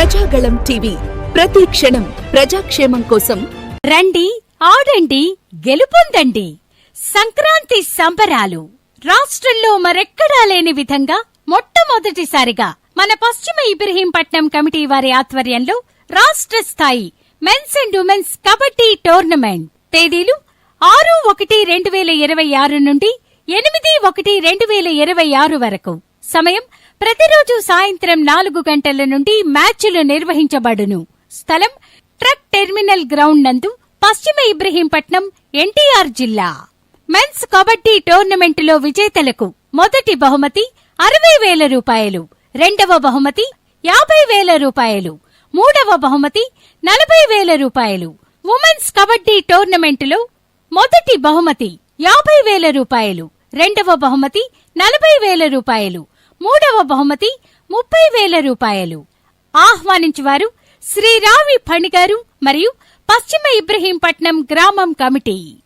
Prajagalam TV. ప్రతి క్షణం ప్రజాక్షేమం కోసం రండి ఆడండి గెలుపొందండి. సంక్రాంతి సంబరాలు. రాష్ట్రంలో మరెక్కడా లేని విధంగా మొట్టమొదటిసారిగా మన పశ్చిమ ఇబ్రహీంపట్నం కమిటీ వారి ఆధ్వర్యంలో రాష్ట్ర స్థాయి men's and women's kabaddi tournament తేదీలు ఆరు ఒకటి రెండు వేల ఇరవై ఆరు నుండి ఎనిమిది ఒకటి రెండు వేల ఇరవై ఆరు వరకు. సమయం ప్రతిరోజు సాయంత్రం నాలుగు గంటల నుండి మ్యాచ్లు నిర్వహించబడును. స్థలం ట్రక్ టెర్మినల్ గ్రౌండ్ నందు పశ్చిమ ఇబ్రహీంపట్నం ఎన్టీఆర్ జిల్లా. మెన్స్ కబడ్డీ టోర్నమెంటులో విజేతలకు మొదటి బహుమతి అరవై వేల రూపాయలు రెండవ బహుమతి యాభై వేల రూపాయలు మూడవ బహుమతి నలభై వేల రూపాయలు. ఉమెన్స్ కబడ్డీ టోర్నమెంటులో మొదటి బహుమతి యాభై వేల రూపాయలు రెండవ బహుమతి నలభై వేల రూపాయలు మూడవ బహుమతి ముప్పై వేల రూపాయలు. ఆహ్వానించువారు శ్రీ రావి ఫణిగారు మరియు పశ్చిమ ఇబ్రహీంపట్నం గ్రామం కమిటీ.